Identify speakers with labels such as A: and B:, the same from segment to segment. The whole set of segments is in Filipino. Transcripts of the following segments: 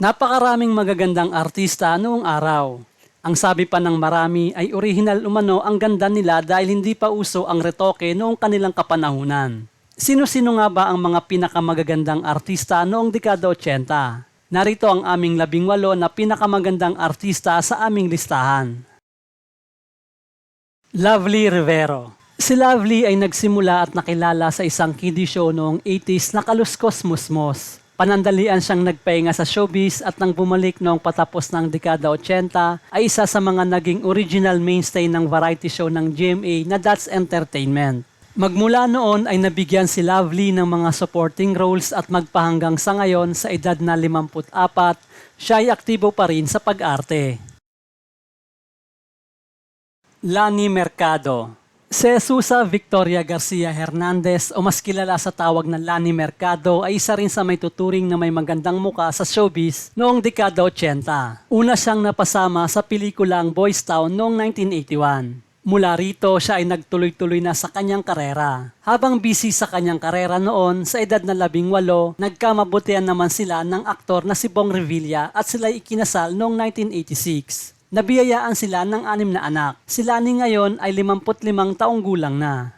A: Napakaraming magagandang artista noong araw. Ang sabi pa ng marami ay original umano ang ganda nila dahil hindi pa uso ang retoke noong kanilang kapanahunan. Sino-sino nga ba ang mga pinakamagagandang artista noong dekada 80? Narito ang aming labing walo na pinakamagandang artista sa aming listahan. Lovely Rivero Si Lovely ay nagsimula at nakilala sa isang kiddie show noong 80s na Kaluskos Musmos. Panandalian siyang nagpahinga sa showbiz at nang bumalik noong patapos ng dekada 80 ay isa sa mga naging original mainstay ng variety show ng GMA na That's Entertainment. Magmula noon ay nabigyan si Lovely ng mga supporting roles at magpahanggang sa ngayon sa edad na 54, siya ay aktibo pa rin sa pag-arte. Lani Mercado Susa Victoria Garcia Hernandez o mas kilala sa tawag na Lani Mercado ay isa rin sa may tuturing na may magandang muka sa showbiz noong dekada 80. Una siyang napasama sa pelikulang Boys Town noong 1981. Mula rito, siya ay nagtuloy-tuloy na sa kanyang karera. Habang busy sa kanyang karera noon, sa edad na labing walo, nagkamabutihan naman sila ng aktor na si Bong Revilla at sila ikinasal noong 1986. Nabiyayaan sila ng anim na anak. Si Lani ngayon ay 55 taong gulang na.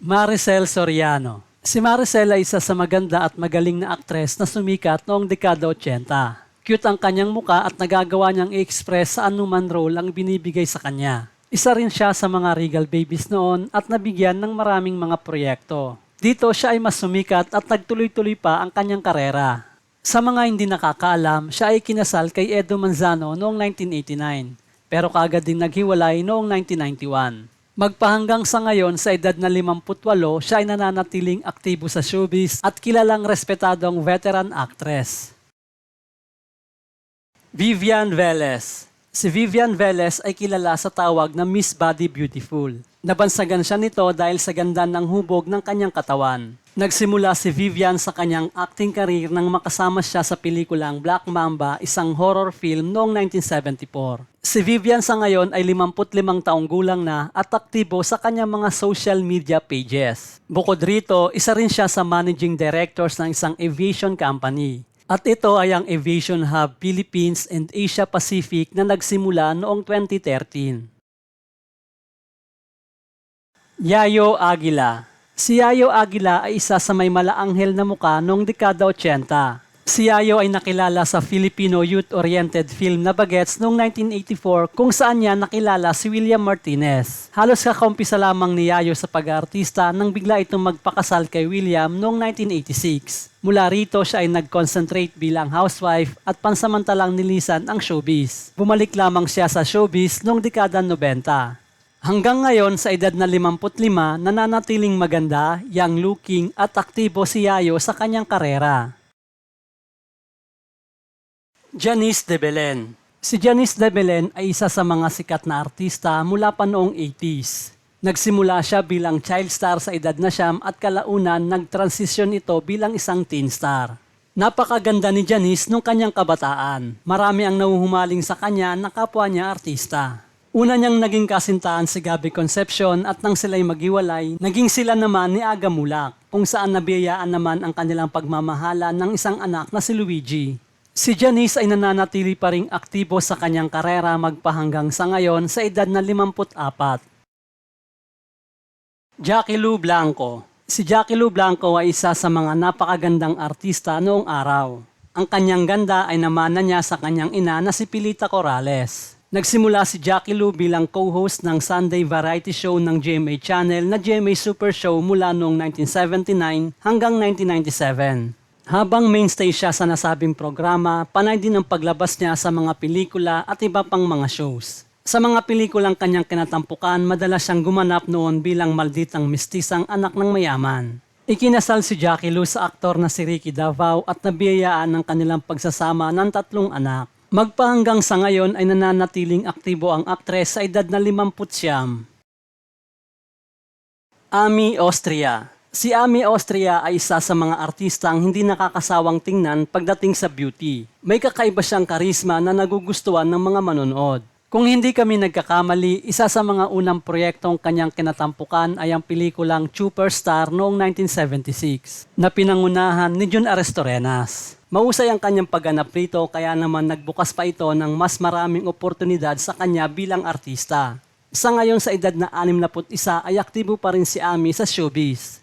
A: Maricel Soriano Si Maricel ay isa sa maganda at magaling na aktres na sumikat noong dekada 80. Cute ang kanyang muka at nagagawa niyang i-express sa anuman role ang binibigay sa kanya. Isa rin siya sa mga Regal Babies noon at nabigyan ng maraming mga proyekto. Dito siya ay mas sumikat at nagtuloy-tuloy pa ang kanyang karera. Sa mga hindi nakakaalam, siya ay kinasal kay Edo Manzano noong 1989, pero kaagad din naghiwalay noong 1991. Magpahanggang sa ngayon sa edad na 58, siya ay nananatiling aktibo sa showbiz at kilalang respetadong veteran actress. Vivian Velez Si Vivian Velez ay kilala sa tawag na Miss Body Beautiful. Nabansagan siya nito dahil sa ganda ng hubog ng kanyang katawan. Nagsimula si Vivian sa kanyang acting career nang makasama siya sa pelikulang Black Mamba, isang horror film noong 1974. Si Vivian sa ngayon ay 55 taong gulang na at aktibo sa kanyang mga social media pages. Bukod rito, isa rin siya sa managing directors ng isang aviation company. At ito ay ang Aviation Hub Philippines and Asia Pacific na nagsimula noong 2013. Yayo Aguila Si Yayo Aguila ay isa sa may malaanghel na muka noong dekada 80. Si Yayo ay nakilala sa Filipino youth-oriented film na Bagets noong 1984 kung saan niya nakilala si William Martinez. Halos kakumpisa lamang ni Yayo sa pag-aartista nang bigla itong magpakasal kay William noong 1986. Mula rito siya ay nag-concentrate bilang housewife at pansamantalang nilisan ang showbiz. Bumalik lamang siya sa showbiz noong dekada 90. Hanggang ngayon sa edad na 55, nananatiling maganda, young looking at aktibo si Yayo sa kanyang karera. Janice de Belen Si Janice de Belen ay isa sa mga sikat na artista mula pa noong 80s. Nagsimula siya bilang child star sa edad na siyam at kalaunan nagtransisyon ito bilang isang teen star. Napakaganda ni Janice nung kanyang kabataan. Marami ang nauhumaling sa kanya na kapwa niya artista. Una niyang naging kasintahan si Gabby Concepcion at nang sila'y maghiwalay, naging sila naman ni Aga Mulak, kung saan nabiyayaan naman ang kanilang pagmamahala ng isang anak na si Luigi. Si Janice ay nananatili pa ring aktibo sa kanyang karera magpahanggang sa ngayon sa edad na 54. Jackie Lou Blanco Si Jackie Lou Blanco ay isa sa mga napakagandang artista noong araw. Ang kanyang ganda ay namana niya sa kanyang ina na si Pilita Corrales. Nagsimula si Jackie Lou bilang co-host ng Sunday variety show ng GMA Channel na GMA Super Show mula noong 1979 hanggang 1997. Habang mainstay siya sa nasabing programa, panay din ang paglabas niya sa mga pelikula at iba pang mga shows. Sa mga pelikulang kanyang kinatampukan, madalas siyang gumanap noon bilang malditang mistisang anak ng mayaman. Ikinasal si Jackie Lou sa aktor na si Ricky Davao at nabiyayaan ng kanilang pagsasama ng tatlong anak. Magpahanggang sa ngayon ay nananatiling aktibo ang aktres sa edad na 50 siyam. Ami Austria Si Ami Austria ay isa sa mga artistang hindi nakakasawang tingnan pagdating sa beauty. May kakaiba siyang karisma na nagugustuhan ng mga manonood. Kung hindi kami nagkakamali, isa sa mga unang proyektong kanyang kinatampukan ay ang pelikulang Superstar noong 1976 na pinangunahan ni Jun Arestorenas. Mausay ang kanyang pagganap rito kaya naman nagbukas pa ito ng mas maraming oportunidad sa kanya bilang artista. Sa ngayon sa edad na 61 ay aktibo pa rin si Ami sa showbiz.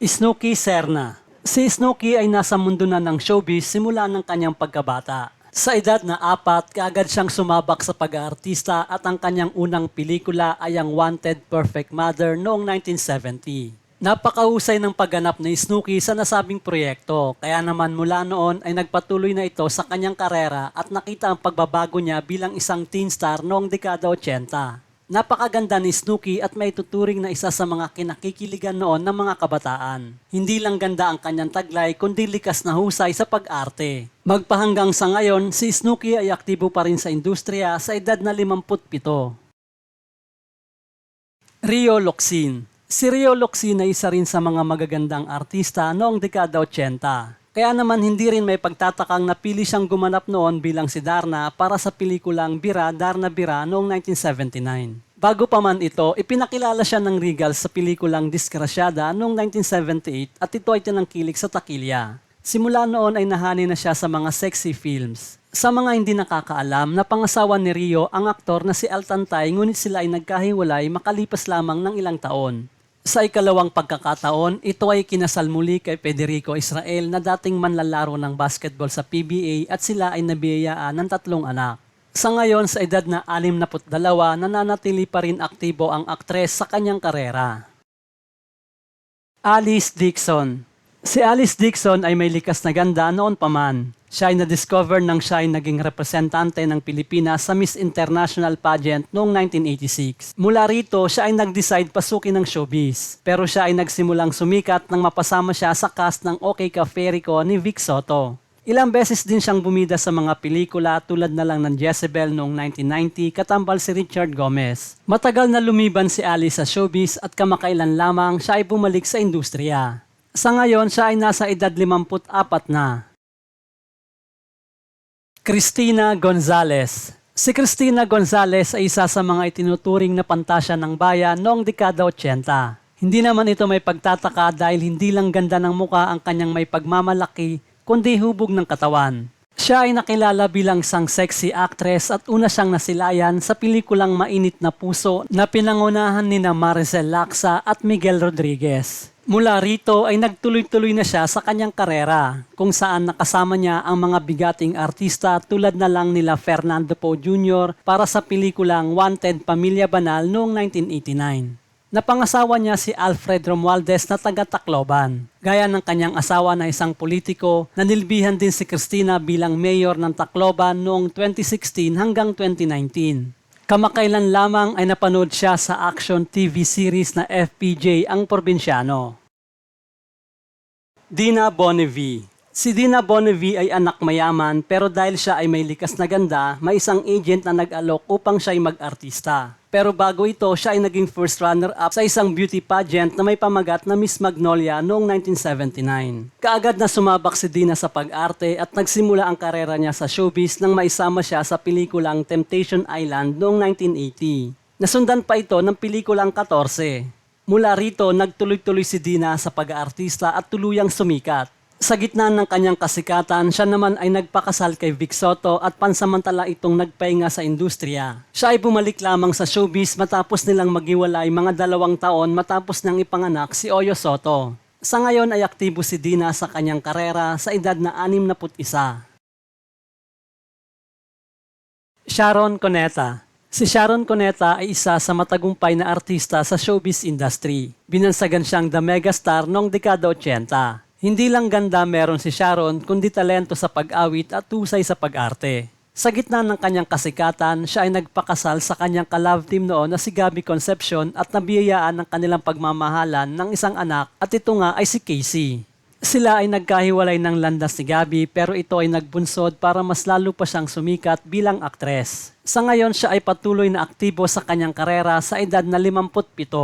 A: Snooki Serna Si Snooki ay nasa mundo na ng showbiz simula ng kanyang pagkabata. Sa edad na apat, kaagad siyang sumabak sa pag-aartista at ang kanyang unang pelikula ay ang Wanted Perfect Mother noong 1970. Napakahusay ng pagganap ni Snooki sa nasabing proyekto, kaya naman mula noon ay nagpatuloy na ito sa kanyang karera at nakita ang pagbabago niya bilang isang teen star noong dekada 80. Napakaganda ni Snooki at may tuturing na isa sa mga kinakikiligan noon ng mga kabataan. Hindi lang ganda ang kanyang taglay kundi likas na husay sa pag-arte. Magpahanggang sa ngayon, si Snooki ay aktibo pa rin sa industriya sa edad na 57. Rio Locsin Si Rio Locsin ay isa rin sa mga magagandang artista noong dekada 80. Kaya naman hindi rin may pagtatakang napili siyang gumanap noon bilang si Darna para sa pelikulang Bira Darna Bira noong 1979. Bago pa man ito, ipinakilala siya ng Regal sa pelikulang Disgrasyada noong 1978 at ito ay tinangkilik sa takilya. Simula noon ay nahani na siya sa mga sexy films. Sa mga hindi nakakaalam, napangasawa ni Rio ang aktor na si Altantay ngunit sila ay nagkahiwalay makalipas lamang ng ilang taon. Sa ikalawang pagkakataon, ito ay kinasal muli kay Federico Israel na dating manlalaro ng basketball sa PBA at sila ay nabiyayaan ng tatlong anak. Sa ngayon, sa edad na 62, nananatili pa rin aktibo ang aktres sa kanyang karera. Alice Dixon Si Alice Dixon ay may likas na ganda noon pa man. Siya ay na-discover nang siya ay naging representante ng Pilipinas sa Miss International Pageant noong 1986. Mula rito, siya ay nag-decide pasukin ng showbiz. Pero siya ay nagsimulang sumikat nang mapasama siya sa cast ng OK Cafe Rico ni Vic Soto. Ilang beses din siyang bumida sa mga pelikula tulad na lang ng Jezebel noong 1990 katambal si Richard Gomez. Matagal na lumiban si Alice sa showbiz at kamakailan lamang siya ay bumalik sa industriya. Sa ngayon, siya ay nasa edad 54 na. Christina Gonzalez Si Christina Gonzalez ay isa sa mga itinuturing na pantasya ng bayan noong dekada 80. Hindi naman ito may pagtataka dahil hindi lang ganda ng muka ang kanyang may pagmamalaki, kundi hubog ng katawan. Siya ay nakilala bilang isang sexy actress at una siyang nasilayan sa pelikulang Mainit na Puso na pinangunahan ni na Maricel Laksa at Miguel Rodriguez. Mula rito ay nagtuloy-tuloy na siya sa kanyang karera kung saan nakasama niya ang mga bigating artista tulad na lang nila Fernando Poe Jr. para sa pelikulang Wanted Pamilya Banal noong 1989. Napangasawa niya si Alfred Romualdez na taga Tacloban. Gaya ng kanyang asawa na isang politiko, nanilbihan din si Cristina bilang mayor ng Tacloban noong 2016 hanggang 2019. Kamakailan lamang ay napanood siya sa action TV series na FPJ Ang Probinsyano. Dina Bonnevie Si Dina Bonnevie ay anak mayaman pero dahil siya ay may likas na ganda, may isang agent na nag-alok upang siya ay mag-artista. Pero bago ito, siya ay naging first runner-up sa isang beauty pageant na may pamagat na Miss Magnolia noong 1979. Kaagad na sumabak si Dina sa pag-arte at nagsimula ang karera niya sa showbiz nang maisama siya sa pelikulang Temptation Island noong 1980. Nasundan pa ito ng pelikulang 14. Mula rito, nagtuloy-tuloy si Dina sa pag-aartista at tuluyang sumikat. Sa gitna ng kanyang kasikatan, siya naman ay nagpakasal kay Vic Soto at pansamantala itong nagpahinga sa industriya. Siya ay bumalik lamang sa showbiz matapos nilang maghiwalay mga dalawang taon matapos niyang ipanganak si Oyo Soto. Sa ngayon ay aktibo si Dina sa kanyang karera sa edad na 61. Sharon Coneta Si Sharon Coneta ay isa sa matagumpay na artista sa showbiz industry. Binansagan siyang the megastar noong dekada 80. Hindi lang ganda meron si Sharon, kundi talento sa pag-awit at tusay sa pag-arte. Sa gitna ng kanyang kasikatan, siya ay nagpakasal sa kanyang ka-love team noon na si Gabby Concepcion at nabiyayaan ng kanilang pagmamahalan ng isang anak at ito nga ay si Casey. Sila ay nagkahiwalay ng landas ni Gabby pero ito ay nagbunsod para mas lalo pa siyang sumikat bilang aktres. Sa ngayon siya ay patuloy na aktibo sa kanyang karera sa edad na 57.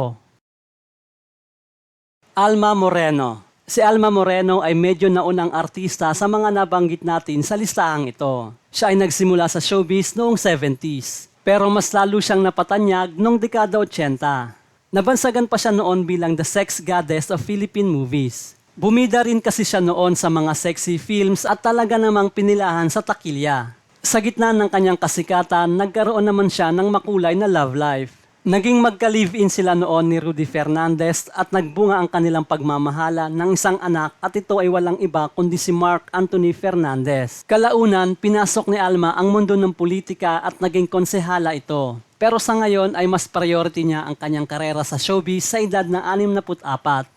A: Alma Moreno Si Alma Moreno ay medyo naunang artista sa mga nabanggit natin sa listahang ito. Siya ay nagsimula sa showbiz noong 70s, pero mas lalo siyang napatanyag noong dekada 80. Nabansagan pa siya noon bilang the sex goddess of Philippine movies. Bumida rin kasi siya noon sa mga sexy films at talaga namang pinilahan sa takilya. Sa gitna ng kanyang kasikatan, nagkaroon naman siya ng makulay na love life. Naging magka-live-in sila noon ni Rudy Fernandez at nagbunga ang kanilang pagmamahala ng isang anak at ito ay walang iba kundi si Mark Anthony Fernandez. Kalaunan, pinasok ni Alma ang mundo ng politika at naging konsehala ito. Pero sa ngayon ay mas priority niya ang kanyang karera sa showbiz sa edad na 64.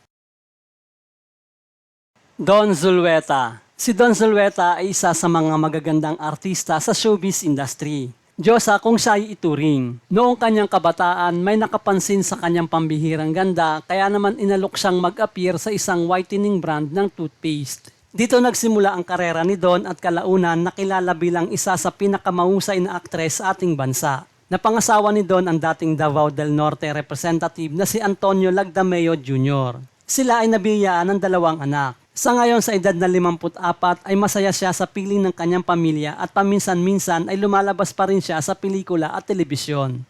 A: Don Zulweta Si Don Zulweta ay isa sa mga magagandang artista sa showbiz industry. Diyosa kung siya ay ituring. Noong kanyang kabataan, may nakapansin sa kanyang pambihirang ganda kaya naman inalok siyang mag-appear sa isang whitening brand ng toothpaste. Dito nagsimula ang karera ni Don at kalaunan nakilala bilang isa sa pinakamahusay na aktres sa ating bansa. Napangasawa ni Don ang dating Davao del Norte representative na si Antonio Lagdameo Jr. Sila ay nabiyaan ng dalawang anak. Sa ngayon sa edad na 54 ay masaya siya sa piling ng kanyang pamilya at paminsan-minsan ay lumalabas pa rin siya sa pelikula at telebisyon.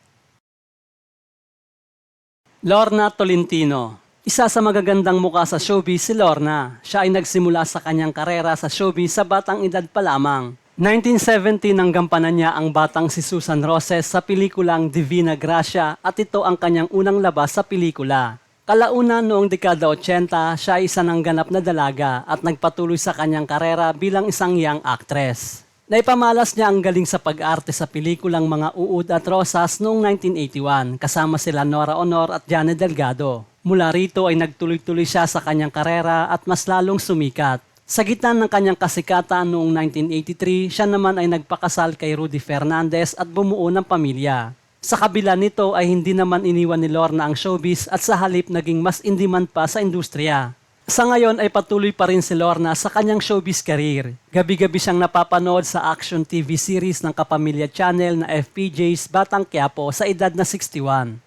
A: Lorna Tolentino Isa sa magagandang muka sa showbiz si Lorna. Siya ay nagsimula sa kanyang karera sa showbiz sa batang edad pa lamang. 1970 nang gampanan niya ang batang si Susan Roses sa pelikulang Divina Gracia at ito ang kanyang unang labas sa pelikula. Kalauna noong dekada 80, siya ay isa ng ganap na dalaga at nagpatuloy sa kanyang karera bilang isang young actress. Naipamalas niya ang galing sa pag-arte sa pelikulang Mga Uud at Rosas noong 1981 kasama sila Nora Honor at Jane Delgado. Mula rito ay nagtuloy-tuloy siya sa kanyang karera at mas lalong sumikat. Sa gitna ng kanyang kasikatan noong 1983, siya naman ay nagpakasal kay Rudy Fernandez at bumuo ng pamilya. Sa kabila nito ay hindi naman iniwan ni Lorna ang showbiz at sa halip naging mas in-demand pa sa industriya. Sa ngayon ay patuloy pa rin si Lorna sa kanyang showbiz career. Gabi-gabi siyang napapanood sa action TV series ng Kapamilya Channel na FPJ's Batang Quiapo sa edad na 61.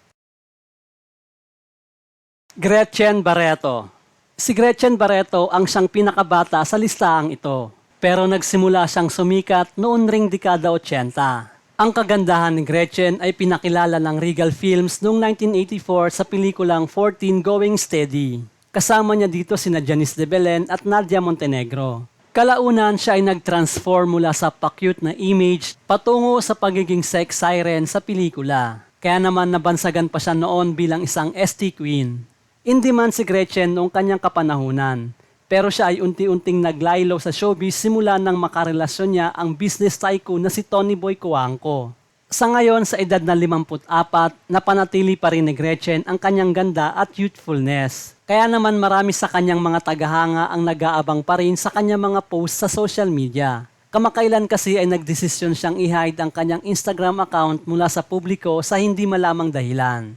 A: Gretchen Barreto Si Gretchen Barreto ang siyang pinakabata sa listahang ito. Pero nagsimula siyang sumikat noon ring dekada 80. Ang kagandahan ni Gretchen ay pinakilala ng Regal Films noong 1984 sa pelikulang 14 Going Steady. Kasama niya dito sina Janice de Belen at Nadia Montenegro. Kalaunan siya ay nag-transform mula sa pa-cute na image patungo sa pagiging sex siren sa pelikula. Kaya naman nabansagan pa siya noon bilang isang ST queen. Hindi man si Gretchen noong kanyang kapanahunan. Pero siya ay unti-unting naglaylo sa showbiz simula nang makarelasyon niya ang business tycoon na si Tony Boy Cuangco. Sa ngayon, sa edad na 54, napanatili pa rin ni Gretchen ang kanyang ganda at youthfulness. Kaya naman marami sa kanyang mga tagahanga ang nag-aabang pa rin sa kanyang mga posts sa social media. Kamakailan kasi ay nagdesisyon siyang i-hide ang kanyang Instagram account mula sa publiko sa hindi malamang dahilan.